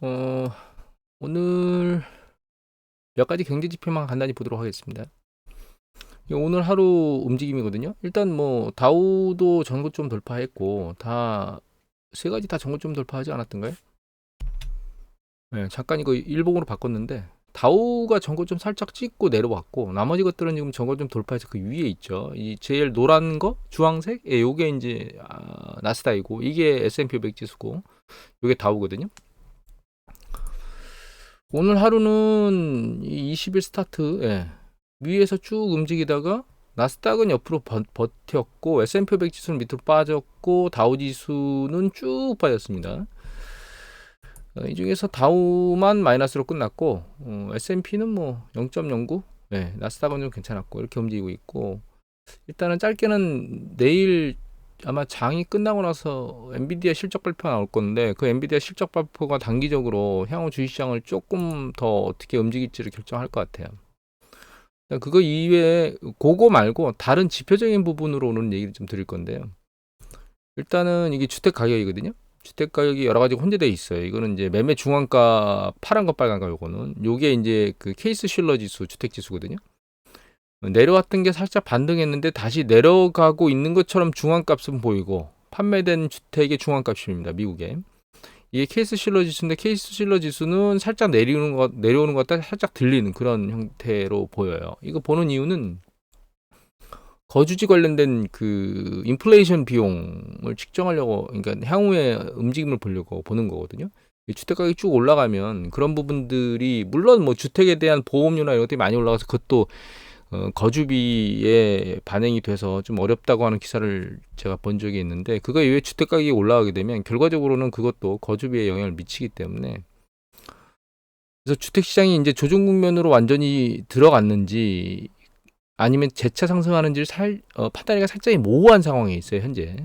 어, 오늘 몇 가지 경제 지표만 간단히 보도록 하겠습니다. 오늘 하루 움직임이거든요. 일단 뭐 다우도 전고점 돌파했고 다 세 가지 다 전고점 돌파하지 않았던가요? 네, 잠깐 이거 일봉으로 바꿨는데 다우가 전고점 살짝 찍고 내려왔고 나머지 것들은 지금 전고점 돌파해서 그 위에 있죠. 이 제일 노란 거 주황색, 예, 요게 이제 아, 나스닥이고 이게 S&P 500 지수고 요게 다우거든요. 오늘 하루는 이 20일 스타트 예. 위에서 쭉 움직이다가 나스닥은 옆으로 버, 버텼고 S&P 500 지수는 밑으로 빠졌고 다우 지수는 쭉 빠졌습니다. 어, 이 중에서 다우만 마이너스로 끝났고 어, S&P는 뭐 0.09, 예, 나스닥은 좀 괜찮았고 이렇게 움직이고 있고 일단은 짧게는 내일 아마 장이 끝나고 나서 엔비디아 실적 발표가 나올 건데 그 엔비디아 실적 발표가 단기적으로 향후 주식시장을 조금 더 어떻게 움직일지를 결정할 것 같아요. 일단 그거 이외에 그거 말고 다른 지표적인 부분으로 오는 얘기를 좀 드릴 건데요. 일단은 이게 주택 가격이거든요. 주택 가격이 여러 가지 혼재돼 있어요. 이거는 이제 매매 중앙가 파란 거 빨간 거 요거는 요게 이제 그 케이스 실러 지수 주택 지수거든요. 내려왔던 게 살짝 반등했는데 다시 내려가고 있는 것처럼 중앙값은 보이고 판매된 주택의 중앙값입니다. 미국에. 이게 케이스 실러 지수인데 케이스 실러 지수는 살짝 내리는 것 내려오는 것 같다 살짝 들리는 그런 형태로 보여요. 이거 보는 이유는 거주지 관련된 그 인플레이션 비용을 측정하려고 그러니까 향후의 움직임을 보려고 보는 거거든요. 이 주택 가격이 쭉 올라가면 그런 부분들이 물론 뭐 주택에 대한 보험료나 이런 것들이 많이 올라가서 그것도 어, 거주비에 반영이 돼서 좀 어렵다고 하는 기사를 제가 본 적이 있는데 그거 이외에 주택 가격이 올라가게 되면 결과적으로는 그것도 거주비에 영향을 미치기 때문에 그래서 주택 시장이 이제 조정 국면으로 완전히 들어갔는지 아니면 재차 상승하는지를 살 어, 판단하기가 살짝 모호한 상황에 있어요 현재.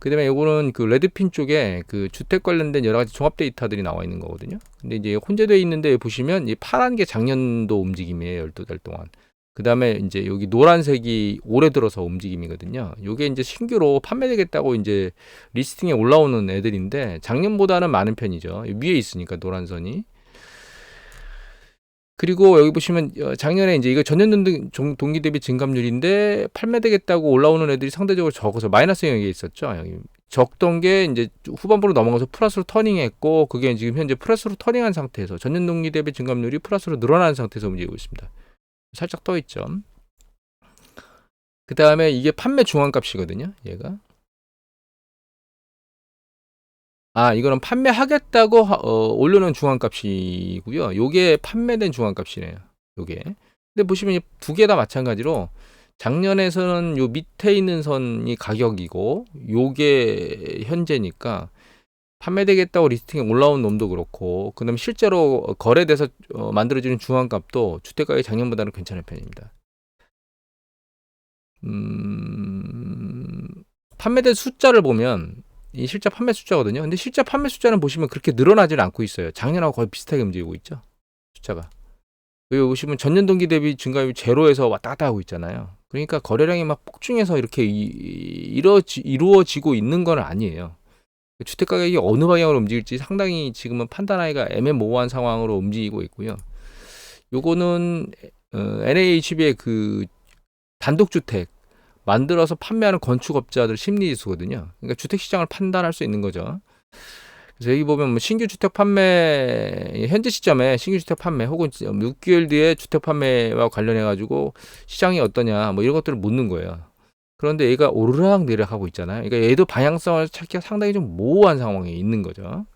그다음에 요거는 그 레드핀 쪽에 그 주택 관련된 여러 가지 종합 데이터들이 나와 있는 거거든요. 근데 이제 혼재되어 있는데 보시면 이 파란 게 작년도 움직임이에요. 12달 동안. 그 다음에 이제 여기 노란색이 올해 들어서 움직임이거든요. 요게 이제 신규로 판매되겠다고 이제 리스팅에 올라오는 애들인데 작년보다는 많은 편이죠. 위에 있으니까 노란 선이. 그리고 여기 보시면 어, 작년에 이제 이거 전년 동- 동기 대비 증감률인데 판매되겠다고 올라오는 애들이 상대적으로 적어서 마이너스 영역에 있었죠. 여기 적던 게 이제 후반부로 넘어가서 플러스로 터닝했고 그게 지금 현재 플러스로 터닝한 상태에서 전년 동기 대비 증감률이 플러스로 늘어나는 상태에서 움직이고 있습니다. 살짝 떠 있죠. 그 다음에 이게 판매 중앙값이거든요. 얘가. 아, 이거는 판매하겠다고 하- 어, 올려놓은 중앙값이고요. 요게 판매된 중앙값이네요. 요게. 근데 보시면 두 개 다 마찬가지로 작년에서는 요 밑에 있는 선이 가격이고 요게 현재니까 판매되겠다고 리스팅에 올라온 놈도 그렇고 그다음에 실제로 거래돼서 어, 만들어지는 중앙값도 주택가격이 작년보다는 괜찮은 편입니다. 음, 판매된 숫자를 보면 이 실제 판매 숫자거든요. 근데 실제 판매 숫자는 보시면 그렇게 늘어나질 않고 있어요. 작년하고 거의 비슷하게 움직이고 있죠. 숫자가. 여기 보시면 전년 동기 대비 증가율이 제로에서 왔다 갔다 하고 있잖아요. 그러니까 거래량이 막 폭증해서 이렇게 이, 이루어지, 이루어지고 있는 건 아니에요. 주택 가격이 어느 방향으로 움직일지 상당히 지금은 판단하기가 애매모호한 상황으로 움직이고 있고요. 요거는 어, NAHB의 그 단독주택 만들어서 판매하는 건축업자들 심리지수거든요. 그러니까 주택 시장을 판단할 수 있는 거죠. 그래서 여기 보면 뭐 신규 주택 판매 현재 시점에 신규 주택 판매 혹은 6개월 뒤에 주택 판매와 관련해 가지고 시장이 어떠냐 뭐 이런 것들을 묻는 거예요. 그런데 얘가 오르락 내리락 하고 있잖아요. 그러니까 얘도 방향성을 찾기가 상당히 좀 모호한 상황에 있는 거죠.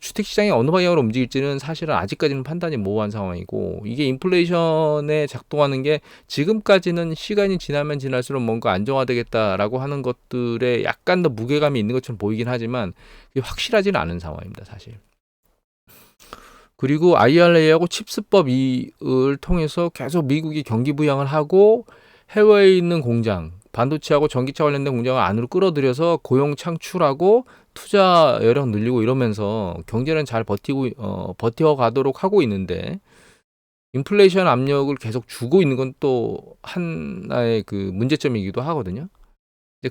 주택 시장이 어느 방향으로 움직일지는 사실은 아직까지는 판단이 모호한 상황이고 이게 인플레이션에 작동하는 게 지금까지는 시간이 지나면 지날수록 뭔가 안정화되겠다라고 하는 것들에 약간 더 무게감이 있는 것처럼 보이긴 하지만 확실하지는 않은 상황입니다, 사실. 그리고 IRA하고 칩스법을 통해서 계속 미국이 경기 부양을 하고 해외에 있는 공장, 반도체하고 전기차 관련된 공장을 안으로 끌어들여서 고용 창출하고 투자 여력 늘리고 이러면서 경제는 잘 버티고 어, 버텨가도록 하고 있는데 인플레이션 압력을 계속 주고 있는 건 또 하나의 그 문제점이기도 하거든요.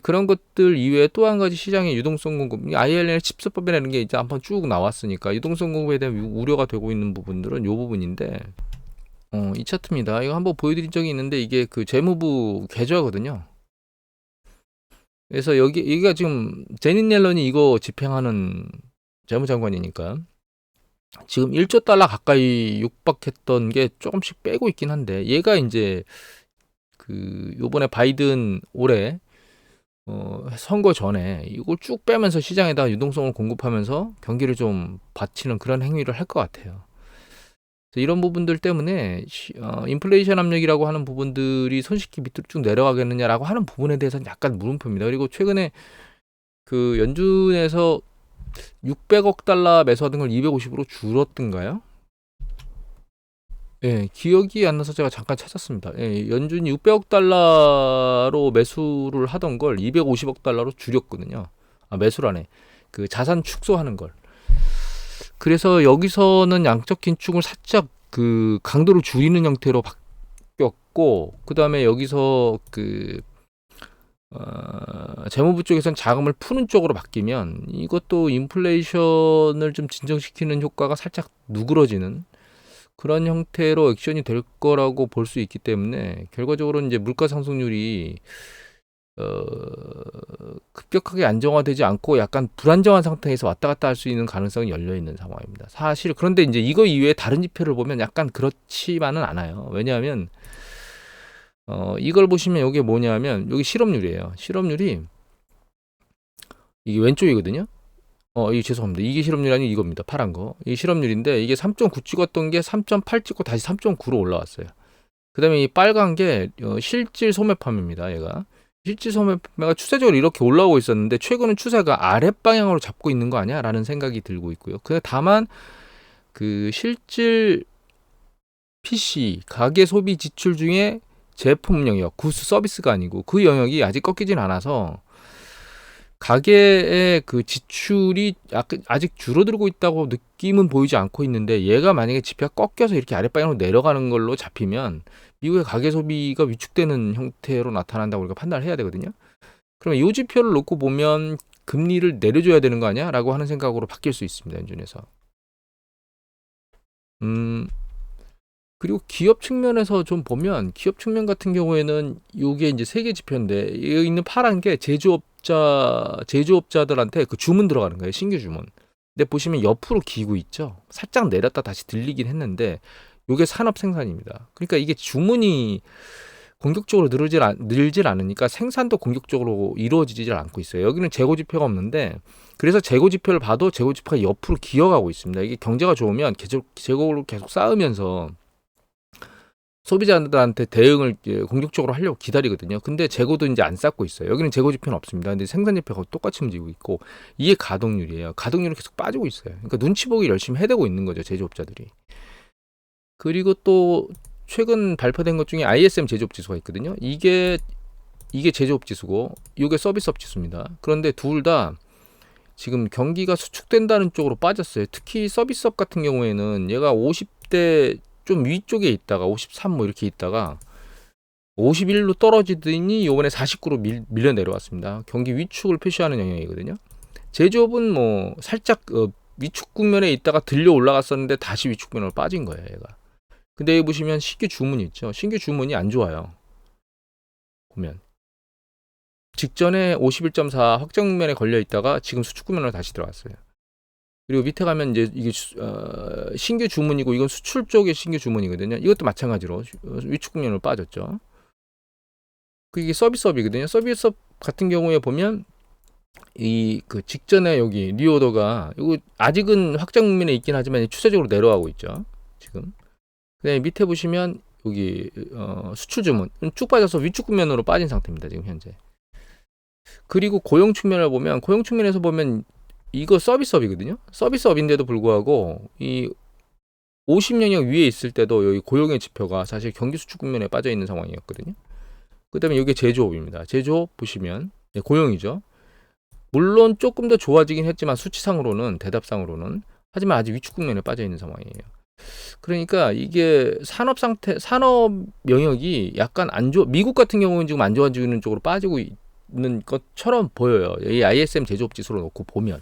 그런 것들 이외에 또 한 가지 시장의 유동성 공급, ILN 칩스법이라는 게 이제 한번 쭉 나왔으니까 유동성 공급에 대한 우- 우려가 되고 있는 부분들은 요 부분인데, 어, 이 차트입니다. 이거 한번 보여드린 적이 있는데 이게 그 재무부 계좌거든요. 그래서 여기 여기가 지금 제닛 옐런이 이거 집행하는 재무장관이니까 지금 1조 달러 가까이 육박했던 게 조금씩 빼고 있긴 한데 얘가 이제 그 요번에 바이든 올해 어 선거 전에 이걸 쭉 빼면서 시장에다 유동성을 공급하면서 경기를 좀 받치는 그런 행위를 할 것 같아요. 이런 부분들 때문에 시- 어, 인플레이션 압력이라고 하는 부분들이 손쉽게 밑으로 쭉 내려가겠느냐라고 하는 부분에 대해서는 약간 물음표입니다. 그리고 최근에 그 연준에서 600억 달러 매수하던 걸 250으로 줄었던가요? 예, 기억이 안 나서 제가 잠깐 찾았습니다. 예, 연준이 600억 달러로 매수를 하던 걸 250억 달러로 줄였거든요. 아, 매수라네. 그 자산 축소하는 걸. 그래서 여기서는 양적 긴축을 살짝 그 강도를 줄이는 형태로 바뀌었고, 그 다음에 여기서 그 어, 재무부 쪽에선 자금을 푸는 쪽으로 바뀌면 이것도 인플레이션을 좀 진정시키는 효과가 살짝 누그러지는 그런 형태로 액션이 될 거라고 볼 수 있기 때문에 결과적으로 이제 물가 상승률이 어, 급격하게 안정화되지 않고 약간 불안정한 상태에서 왔다 갔다 할 수 있는 가능성이 열려 있는 상황입니다. 사실 그런데 이제 이거 이외에 다른 지표를 보면 약간 그렇지만은 않아요. 왜냐하면 어, 이걸 보시면 이게 뭐냐면 여기 실업률이에요. 실업률이 이게 왼쪽이거든요. 어, 이 죄송합니다. 이게 실업률이 아니고 이겁니다. 파란 거. 이 실업률인데 이게 3.9 찍었던 게 3.8 찍고 다시 3.9로 올라왔어요. 그다음에 이 빨간 게 어, 실질 소매 판매입니다. 얘가 실질 소매 판매가 추세적으로 이렇게 올라오고 있었는데 최근은 추세가 아랫 방향으로 잡고 있는 거 아니야 라는 생각이 들고 있고요. 그 다만 그 실질 PC 가계 소비 지출 중에 제품 영역, 구스 서비스가 아니고 그 영역이 아직 꺾이진 않아서 가계의 그 지출이 약- 아직 줄어들고 있다고 느낌은 보이지 않고 있는데 얘가 만약에 지표가 꺾여서 이렇게 아랫방향으로 내려가는 걸로 잡히면 미국의 가계 소비가 위축되는 형태로 나타난다고 우리가 판단을 해야 되거든요. 그러면 이 지표를 놓고 보면 금리를 내려줘야 되는 거 아니야? 라고 하는 생각으로 바뀔 수 있습니다. 연준에서. 음, 그리고 기업 측면에서 좀 보면 기업 측면 같은 경우에는 이게 이제 세계 지표인데 여기 있는 파란 게 제조업자 제조업자들한테 그 주문 들어가는 거예요 신규 주문. 근데 보시면 옆으로 기고 있죠. 살짝 내렸다 다시 들리긴 했는데 이게 산업 생산입니다. 그러니까 이게 주문이 공격적으로 늘질, 않, 늘질 않으니까 생산도 공격적으로 이루어지질 않고 있어요. 여기는 재고 지표가 없는데 그래서 재고 지표를 봐도 재고 지표가 옆으로 기어가고 있습니다. 이게 경제가 좋으면 계속 재고를 계속 쌓으면서 소비자들한테 대응을 공격적으로 하려고 기다리거든요. 근데 재고도 이제 안 쌓고 있어요. 여기는 재고 지표는 없습니다. 근데 생산 지표가 똑같이 움직이고 있고 이게 가동률이에요. 가동률은 계속 빠지고 있어요. 그러니까 눈치 보기 열심히 해대고 있는 거죠. 제조업자들이. 그리고 또 최근 발표된 것 중에 ISM 제조업 지수가 있거든요. 이게 이게 제조업 지수고 이게 서비스업 지수입니다. 그런데 둘 다 지금 경기가 수축된다는 쪽으로 빠졌어요. 특히 서비스업 같은 경우에는 얘가 50대 좀 위쪽에 있다가 53 뭐 이렇게 있다가 51로 떨어지더니 요번에 49로 밀, 밀려 내려왔습니다. 경기 위축을 표시하는 영역이거든요. 제조업은 뭐 살짝 어, 위축 국면에 있다가 들려 올라갔었는데 다시 위축 국면으로 빠진 거예요, 얘가. 근데 여기 보시면 신규 주문이 있죠. 신규 주문이 안 좋아요. 보면 직전에 51.4 확정 국면에 걸려 있다가 지금 수축 국면으로 다시 들어왔어요. 그리고 밑에 가면 이제 이게 수- 어, 신규 주문이고 이건 수출 쪽의 신규 주문이거든요. 이것도 마찬가지로 어, 위축 국면으로 빠졌죠. 그게 서비스업이거든요. 서비스업 같은 경우에 보면 이 그 직전에 여기 리오더가 이거 아직은 확정 국면에 있긴 하지만 추세적으로 내려가고 있죠. 지금. 그다음에 밑에 보시면 여기 어, 수출 주문 쭉 빠져서 위축 국면으로 빠진 상태입니다. 지금 현재. 그리고 고용 측면을 보면 고용 측면에서 보면 이거 서비스업이거든요. 서비스업인데도 불구하고 이 50영역 위에 있을 때도 여기 고용의 지표가 사실 경기 수축 국면에 빠져 있는 상황이었거든요. 그다음에 이게 제조업입니다. 제조업 보시면 네, 고용이죠. 물론 조금 더 좋아지긴 했지만 수치상으로는 대답상으로는 하지만 아직 위축 국면에 빠져 있는 상황이에요. 그러니까 이게 산업 상태 산업 영역이 약간 안 좋아 미국 같은 경우는 지금 안 좋아지는 쪽으로 빠지고 있, 있는 것처럼 보여요. 이 ISM 제조업 지수로 놓고 보면.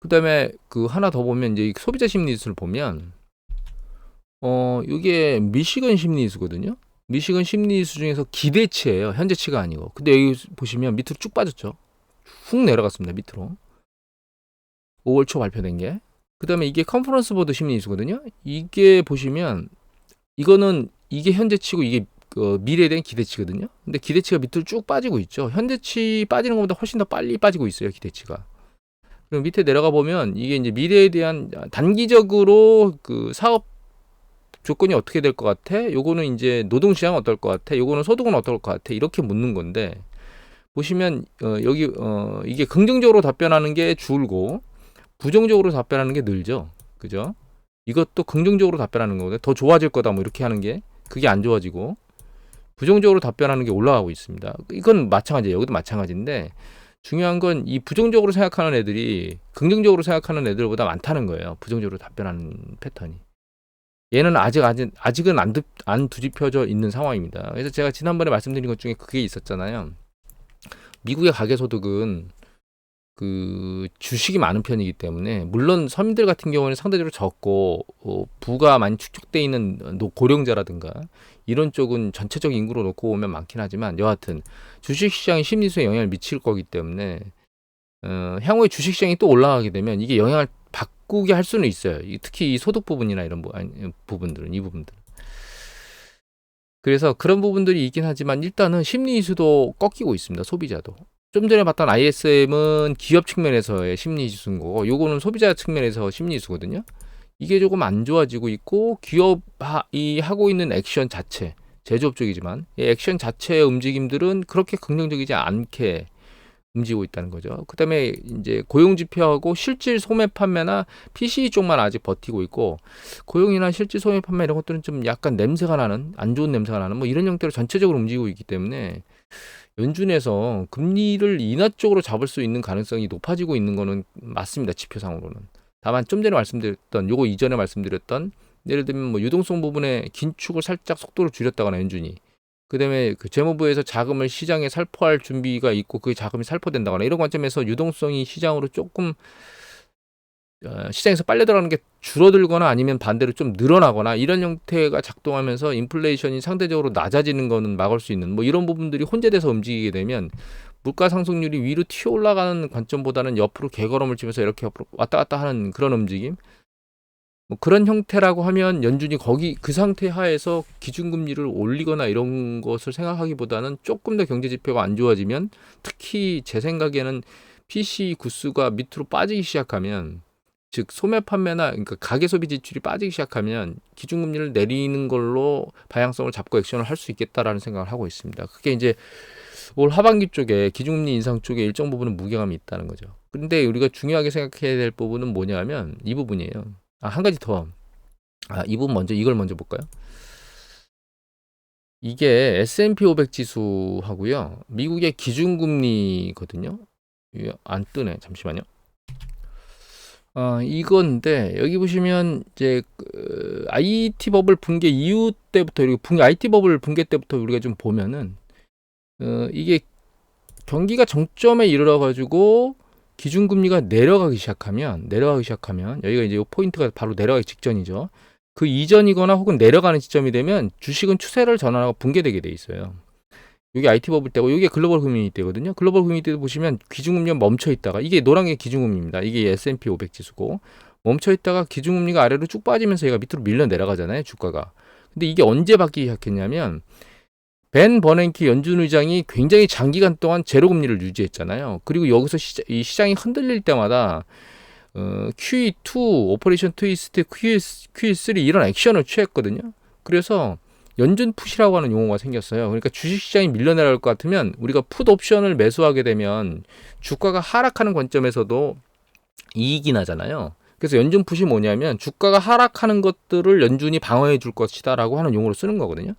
그 다음에 그 하나 더 보면 이제 이 소비자 심리 지수를 보면 어 이게 미시건 심리 지수거든요. 미시건 심리 지수 중에서 기대치예요. 현재치가 아니고. 근데 여기 보시면 밑으로 쭉 빠졌죠. 훅 내려갔습니다. 밑으로. 5월 초 발표된 게. 그 다음에 이게 컨퍼런스 보드 심리 지수거든요. 이게 보시면 이거는 이게 현재치고 이게 그 미래에 대한 기대치거든요. 근데 기대치가 밑으로 쭉 빠지고 있죠. 현재치 빠지는 것보다 훨씬 더 빨리 빠지고 있어요. 기대치가. 그럼 밑에 내려가 보면 이게 이제 미래에 대한 단기적으로 그 사업 조건이 어떻게 될 것 같아? 요거는 이제 노동 시장 어떨 것 같아? 요거는 소득은 어떨 것 같아? 이렇게 묻는 건데 보시면 어, 여기 어, 이게 긍정적으로 답변하는 게 줄고 부정적으로 답변하는 게 늘죠. 그죠? 이것도 긍정적으로 답변하는 거거든요. 더 좋아질 거다 뭐 이렇게 하는 게 그게 안 좋아지고 부정적으로 답변하는 게 올라가고 있습니다. 이건 마찬가지예요. 여기도 마찬가지인데 중요한 건 이 부정적으로 생각하는 애들이 긍정적으로 생각하는 애들보다 많다는 거예요. 부정적으로 답변하는 패턴이. 얘는 아직 아직 아직은 안, 두, 안 뒤집혀져 있는 상황입니다. 그래서 제가 지난번에 말씀드린 것 중에 그게 있었잖아요. 미국의 가계 소득은 그 주식이 많은 편이기 때문에 물론 서민들 같은 경우는 상대적으로 적고 어, 부가 많이 축적돼 있는 노- 고령자라든가 이런 쪽은 전체적 인구로 놓고 보면 많긴 하지만 여하튼 주식 시장이 심리수에 영향을 미칠 거기 때문에 어, 향후에 주식 시장이 또 올라가게 되면 이게 영향을 바꾸게 할 수는 있어요. 이- 특히 이 소득 부분이나 이런 부, 아니, 부분들은 이 부분들. 그래서 그런 부분들이 있긴 하지만 일단은 심리 지수도 꺾이고 있습니다. 소비자도. 좀 전에 봤던 ISM은 기업 측면에서의 심리 지수인 거고 요거는 소비자 측면에서 심리 지수거든요. 이게 조금 안 좋아지고 있고 기업이 하고 있는 액션 자체 제조업 쪽이지만 이 액션 자체의 움직임들은 그렇게 긍정적이지 않게 움직이고 있다는 거죠. 그다음에 이제 고용 지표하고 실질 소매 판매나 PC 쪽만 아직 버티고 있고 고용이나 실질 소매 판매 이런 것들은 좀 약간 냄새가 나는 안 좋은 냄새가 나는 뭐 이런 형태로 전체적으로 움직이고 있기 때문에 연준에서 금리를 인하 쪽으로 잡을 수 있는 가능성이 높아지고 있는 거는 맞습니다. 지표상으로는. 다만 좀 전에 말씀드렸던 요거 이전에 말씀드렸던 예를 들면 뭐 유동성 부분에 긴축을 살짝 속도를 줄였다거나 연준이 그다음에 그 재무부에서 자금을 시장에 살포할 준비가 있고 그 자금이 살포된다거나 이런 관점에서 유동성이 시장으로 조금 어, 시장에서 빨려 들어가는 게 줄어들거나 아니면 반대로 좀 늘어나거나 이런 형태가 작동하면서 인플레이션이 상대적으로 낮아지는 거는 막을 수 있는 뭐 이런 부분들이 혼재돼서 움직이게 되면 물가 상승률이 위로 튀어 올라가는 관점보다는 옆으로 개걸음을 치면서 이렇게 옆으로 왔다 갔다 하는 그런 움직임? 뭐 그런 형태라고 하면 연준이 거기 그 상태 하에서 기준금리를 올리거나 이런 것을 생각하기보다는 조금 더 경제 지표가 안 좋아지면 특히 제 생각에는 PC 구수가 밑으로 빠지기 시작하면 즉 소매 판매나 그러니까 가계 소비 지출이 빠지기 시작하면 기준금리를 내리는 걸로 방향성을 잡고 액션을 할 수 있겠다라는 생각을 하고 있습니다. 그게 이제 올 하반기 쪽에 기준금리 인상 쪽에 일정 부분은 무게감이 있다는 거죠. 근데 우리가 중요하게 생각해야 될 부분은 뭐냐면 이 부분이에요. 아, 한 가지 더. 아, 이 부분 먼저 이걸 먼저 볼까요? 이게 S&P 500 지수하고요. 미국의 기준금리거든요. 안 뜨네. 잠시만요. 어, 이건데 여기 보시면 이제 그 IT 버블 붕괴 이후 때부터 이렇게 붕괴 IT 버블 붕괴 때부터 우리가 좀 보면은 어, 이게 경기가 정점에 이르러 가지고 기준금리가 내려가기 시작하면 내려가기 시작하면 여기가 이제 요 포인트가 바로 내려가기 직전이죠. 그 이전이거나 혹은 내려가는 지점이 되면 주식은 추세를 전환하고 붕괴되게 돼 있어요. 여기 IT 버블 때고 이게 글로벌 금융위 때거든요. 글로벌 금융위 때도 보시면 기준금리가 멈춰 있다가 이게 노란 게 기준금리입니다. 이게 S&P 500 지수고 멈춰 있다가 기준금리가 아래로 쭉 빠지면서 얘가 밑으로 밀려 내려가잖아요. 주가가. 근데 이게 언제 바뀌기 시작했냐면 벤 버냉키 연준 의장이 굉장히 장기간 동안 제로 금리를 유지했잖아요. 그리고 여기서 시장, 이 시장이 흔들릴 때마다 어, QE2, 오퍼레이션 트위스트, QE3 이런 액션을 취했거든요. 그래서 연준 풋이라고 하는 용어가 생겼어요. 그러니까 주식 시장이 밀려 내려갈 것 같으면 우리가 풋 옵션을 매수하게 되면 주가가 하락하는 관점에서도 이익이 나잖아요. 그래서 연준 풋이 뭐냐면 주가가 하락하는 것들을 연준이 방어해 줄 것이다라고 하는 용어로 쓰는 거거든요.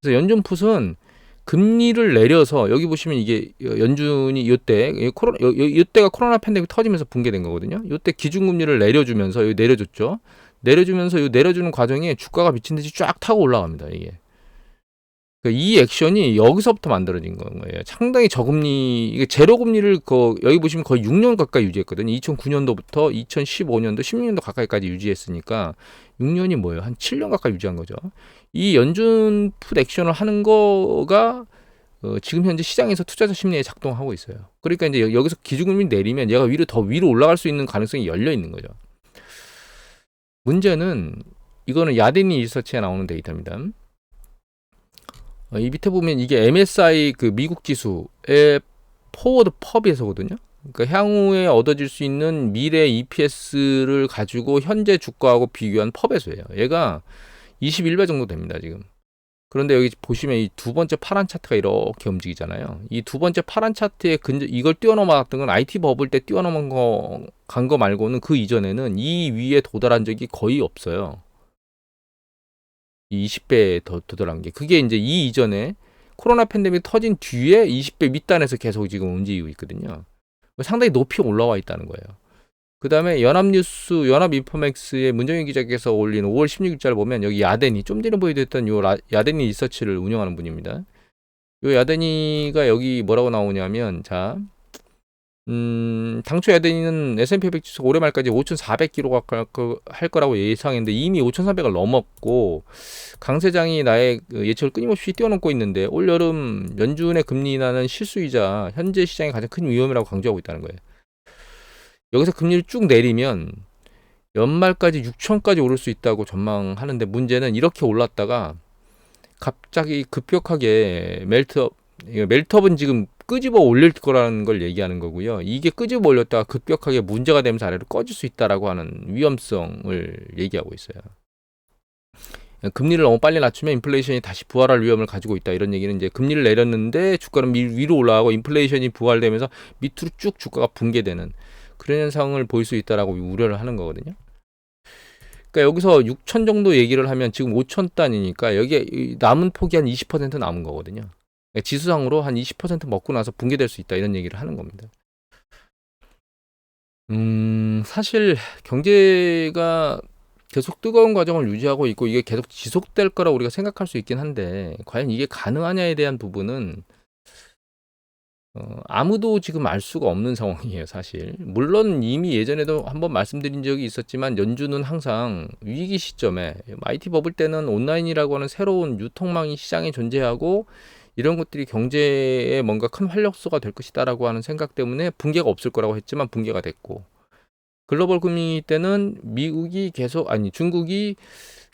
그래서 연준 풋은 금리를 내려서 여기 보시면 이게 연준이 요때 코로나 요때가 코로나 팬데믹 터지면서 붕괴된 거거든요. 요때 기준금리를 내려주면서 요 내려줬죠. 내려주면서 요 내려주는 과정에 주가가 미친 듯이 쫙 타고 올라갑니다. 이게 그러니까 이 액션이 여기서부터 만들어진 거예요. 상당히 저금리, 이게 제로 금리를 그 여기 보시면 거의 6년 가까이 유지했거든요. 2009년도부터 2015년도, 16년도 가까이까지 유지했으니까 6년이 뭐예요? 한 7년 가까이 유지한 거죠. 이 연준 풋 액션을 하는 거가 어, 지금 현재 시장에서 투자자 심리에 작동하고 있어요. 그러니까 이제 여- 여기서 기준금리 내리면 얘가 위로 더 위로 올라갈 수 있는 가능성이 열려 있는 거죠. 문제는 이거는 야데니 리서치에 나오는 데이터입니다. 어, 이 밑에 보면 이게 MSI 그 미국 지수의 포워드 펍에서거든요. 그러니까 향후에 얻어질 수 있는 미래 EPS를 가지고 현재 주가하고 비교한 펍에서예요. 얘가 21배 정도 됩니다, 지금. 그런데 여기 보시면 이 두 번째 파란 차트가 이렇게 움직이잖아요. 이 두 번째 파란 차트에 근저 이걸 뛰어넘어갔던 건 IT 버블 때 뛰어넘은 거 간 거 말고는 그 이전에는 이 위에 도달한 적이 거의 없어요. 이 20배 더 도달한 게 그게 이제 이 이전에 코로나 팬데믹 터진 뒤에 20배 밑단에서 계속 지금 움직이고 있거든요. 상당히 높이 올라와 있다는 거예요. 그 다음에 연합뉴스, 연합인포맥스의 문정희 기자께서 올린 5월 16일자를 보면 여기 야데니, 좀 전에 보여드렸던 요 라- 야데니 리서치를 운영하는 분입니다. 요 야데니가 여기 뭐라고 나오냐면, 자, 음, 당초 야데니는 S&P 500 지수 올해 말까지 5,400kg 할 거라고 예상했는데 이미 5,300을 넘었고, 강세장이 나의 그 예측을 끊임없이 뛰어넘고 있는데 올 여름 연준의 금리 인하는 실수이자 현재 시장의 가장 큰 위험이라고 강조하고 있다는 거예요. 여기서 금리를 쭉 내리면 연말까지 6천까지 오를 수 있다고 전망하는데 문제는 이렇게 올랐다가 갑자기 급격하게 멜트업 멜트업은 지금 끄집어 올릴 거라는 걸 얘기하는 거고요. 이게 끄집어 올렸다가 급격하게 문제가 되면서 아래로 꺼질 수 있다라고 하는 위험성을 얘기하고 있어요. 금리를 너무 빨리 낮추면 인플레이션이 다시 부활할 위험을 가지고 있다 이런 얘기는 이제 금리를 내렸는데 주가는 미- 위로 올라가고 인플레이션이 부활되면서 밑으로 쭉 주가가 붕괴되는 그런 현상을 보일 수 있다라고 우려를 하는 거거든요. 그러니까 여기서 6천 정도 얘기를 하면 지금 5천 단이니까 여기에 이 남은 폭이 한 20% 남은 거거든요. 그러니까 지수상으로 한 20% 먹고 나서 붕괴될 수 있다 이런 얘기를 하는 겁니다. 음, 사실 경제가 계속 뜨거운 과정을 유지하고 있고 이게 계속 지속될 거라 우리가 생각할 수 있긴 한데 과연 이게 가능하냐에 대한 부분은 어, 아무도 지금 알 수가 없는 상황이에요, 사실. 물론 이미 예전에도 한번 말씀드린 적이 있었지만 연준은 항상 위기 시점에 IT 버블 때는 온라인이라고 하는 새로운 유통망이 시장에 존재하고 이런 것들이 경제에 뭔가 큰 활력소가 될 것이다라고 하는 생각 때문에 붕괴가 없을 거라고 했지만 붕괴가 됐고 글로벌 금리 때는 미국이 계속 아니 중국이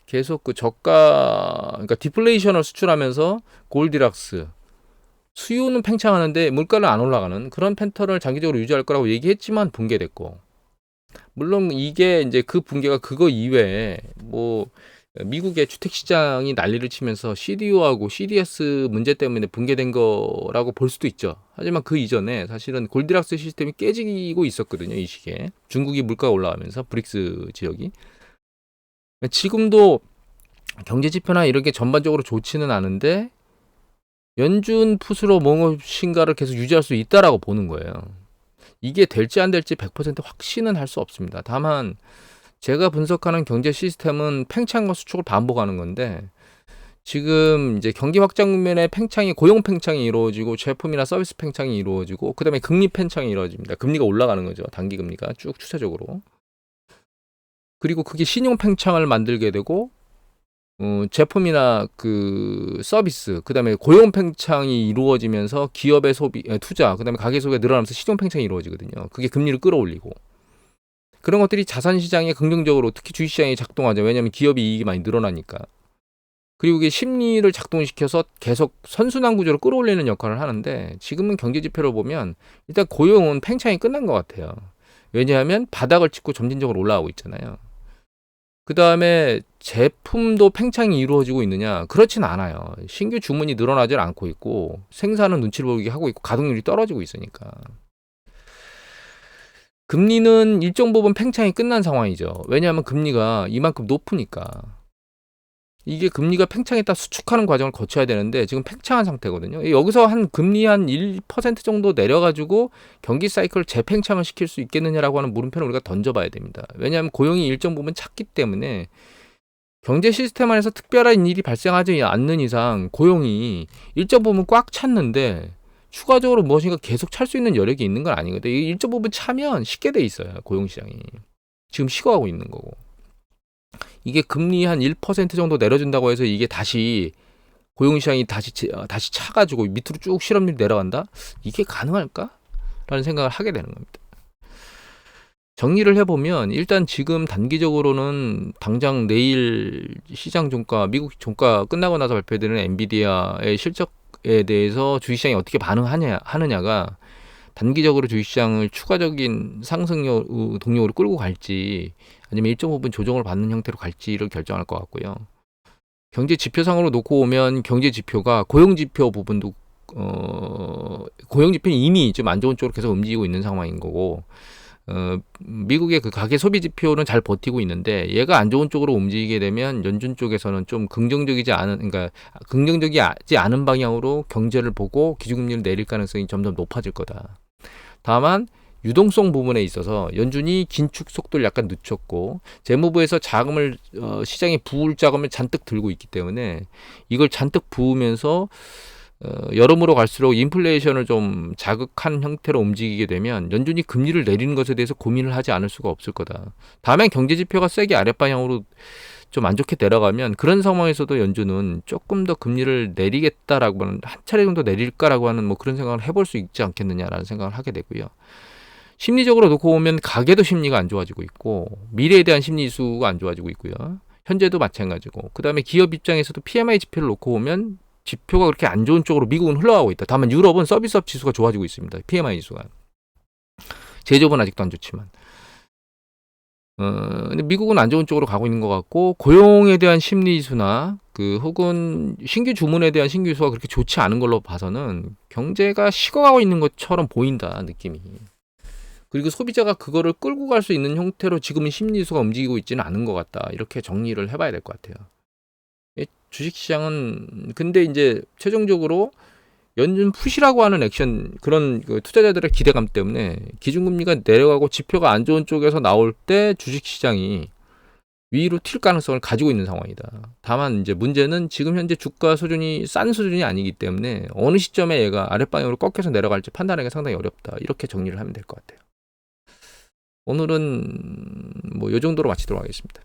계속 그 저가 그러니까 디플레이션을 수출하면서 골디락스 수요는 팽창하는데 물가는 안 올라가는 그런 팬터를 장기적으로 유지할 거라고 얘기했지만 붕괴됐고 물론 이게 이제 그 붕괴가 그거 이외에 뭐 미국의 주택 시장이 난리를 치면서 CDO하고 CDS 문제 때문에 붕괴된 거라고 볼 수도 있죠. 하지만 그 이전에 사실은 골디락스 시스템이 깨지고 있었거든요. 이 시기에 중국이 물가가 올라가면서 브릭스 지역이 지금도 경제 지표나 이런 게 전반적으로 좋지는 않은데 연준 풋으로 뭔가를 계속 유지할 수 있다라고 보는 거예요. 이게 될지 안 될지 100% 확신은 할 수 없습니다. 다만 제가 분석하는 경제 시스템은 팽창과 수축을 반복하는 건데 지금 이제 경기 확장 국면에 팽창이 고용 팽창이 이루어지고 제품이나 서비스 팽창이 이루어지고 그다음에 금리 팽창이 이루어집니다. 금리가 올라가는 거죠. 단기 금리가 쭉 추세적으로. 그리고 그게 신용 팽창을 만들게 되고 어, 제품이나 그 서비스, 그 다음에 고용 팽창이 이루어지면서 기업의 소비, 에, 투자, 그 다음에 가계 소비가 늘어나면서 시종 팽창이 이루어지거든요. 그게 금리를 끌어올리고 그런 것들이 자산 시장에 긍정적으로 특히 주식 시장에 작동하죠. 왜냐하면 기업이 이익이 많이 늘어나니까. 그리고 이게 심리를 작동시켜서 계속 선순환 구조로 끌어올리는 역할을 하는데 지금은 경제 지표를 보면 일단 고용은 팽창이 끝난 것 같아요. 왜냐하면 바닥을 찍고 점진적으로 올라가고 있잖아요. 그 다음에 제품도 팽창이 이루어지고 있느냐? 그렇진 않아요. 신규 주문이 늘어나질 않고 있고 생산은 눈치를 보게 하고 있고 가동률이 떨어지고 있으니까. 금리는 일정 부분 팽창이 끝난 상황이죠. 왜냐하면 금리가 이만큼 높으니까. 이게 금리가 팽창했다 수축하는 과정을 거쳐야 되는데 지금 팽창한 상태거든요. 여기서 한 금리 한 1% 정도 내려가지고 경기 사이클을 재팽창을 시킬 수 있겠느냐라고 하는 물음표를 우리가 던져봐야 됩니다. 왜냐하면 고용이 일정 부분 찼기 때문에 경제 시스템 안에서 특별한 일이 발생하지 않는 이상 고용이 일정 부분 꽉 찼는데 추가적으로 무엇인가 계속 찰 수 있는 여력이 있는 건 아니거든. 이 일정 부분 차면 쉽게 돼 있어요. 고용 시장이. 지금 식어가고 있는 거고. 이게 금리 한 1% 정도 내려준다고 해서 이게 다시 고용 시장이 다시 치- 어, 다시 차가지고 밑으로 쭉 실업률이 내려간다? 이게 가능할까? 라는 생각을 하게 되는 겁니다. 정리를 해보면 일단 지금 단기적으로는 당장 내일 시장 종가 미국 종가 끝나고 나서 발표되는 엔비디아의 실적에 대해서 주식시장이 어떻게 반응하냐 하느냐가 단기적으로 주식시장을 추가적인 상승 동력으로 끌고 갈지 아니면 일정 부분 조정을 받는 형태로 갈지를 결정할 것 같고요. 경제 지표상으로 놓고 오면 경제 지표가 고용 지표 부분도 어 고용 지표는 이미 좀 안 좋은 쪽으로 계속 움직이고 있는 상황인 거고 어, 미국의 그 가계 소비 지표는 잘 버티고 있는데 얘가 안 좋은 쪽으로 움직이게 되면 연준 쪽에서는 좀 긍정적이지 않은 그러니까 긍정적이지 않은 방향으로 경제를 보고 기준금리를 내릴 가능성이 점점 높아질 거다. 다만 유동성 부분에 있어서 연준이 긴축 속도를 약간 늦췄고 재무부에서 자금을 어, 시장에 부을 자금을 잔뜩 들고 있기 때문에 이걸 잔뜩 부으면서 어, 여름으로 갈수록 인플레이션을 좀 자극한 형태로 움직이게 되면 연준이 금리를 내리는 것에 대해서 고민을 하지 않을 수가 없을 거다. 다만 경제 지표가 세게 아랫방향으로 좀 안 좋게 내려가면 그런 상황에서도 연준은 조금 더 금리를 내리겠다라고 하는 한 차례 정도 내릴까라고 하는 뭐 그런 생각을 해볼 수 있지 않겠느냐라는 생각을 하게 되고요. 심리적으로 놓고 보면 가계도 심리가 안 좋아지고 있고 미래에 대한 심리 지수가 안 좋아지고 있고요. 현재도 마찬가지고 그다음에 기업 입장에서도 PMI 지표를 놓고 보면 지표가 그렇게 안 좋은 쪽으로 미국은 흘러가고 있다. 다만 유럽은 서비스업 지수가 좋아지고 있습니다. PMI 지수가. 제조업은 아직도 안 좋지만. 어, 근데 미국은 안 좋은 쪽으로 가고 있는 것 같고 고용에 대한 심리 지수나 그 혹은 신규 주문에 대한 신규 지수가 그렇게 좋지 않은 걸로 봐서는 경제가 식어가고 있는 것처럼 보인다 느낌이. 그리고 소비자가 그거를 끌고 갈 수 있는 형태로 지금은 심리 지수가 움직이고 있지는 않은 것 같다. 이렇게 정리를 해봐야 될 것 같아요. 이 주식시장은 근데 이제 최종적으로 연준 푸시라고 하는 액션 그런 그 투자자들의 기대감 때문에 기준금리가 내려가고 지표가 안 좋은 쪽에서 나올 때 주식시장이 위로 튈 가능성을 가지고 있는 상황이다. 다만 이제 문제는 지금 현재 주가 수준이 싼 수준이 아니기 때문에 어느 시점에 얘가 아랫방향으로 꺾여서 내려갈지 판단하기가 상당히 어렵다. 이렇게 정리를 하면 될 것 같아요. 오늘은 뭐 요 정도로 마치도록 하겠습니다.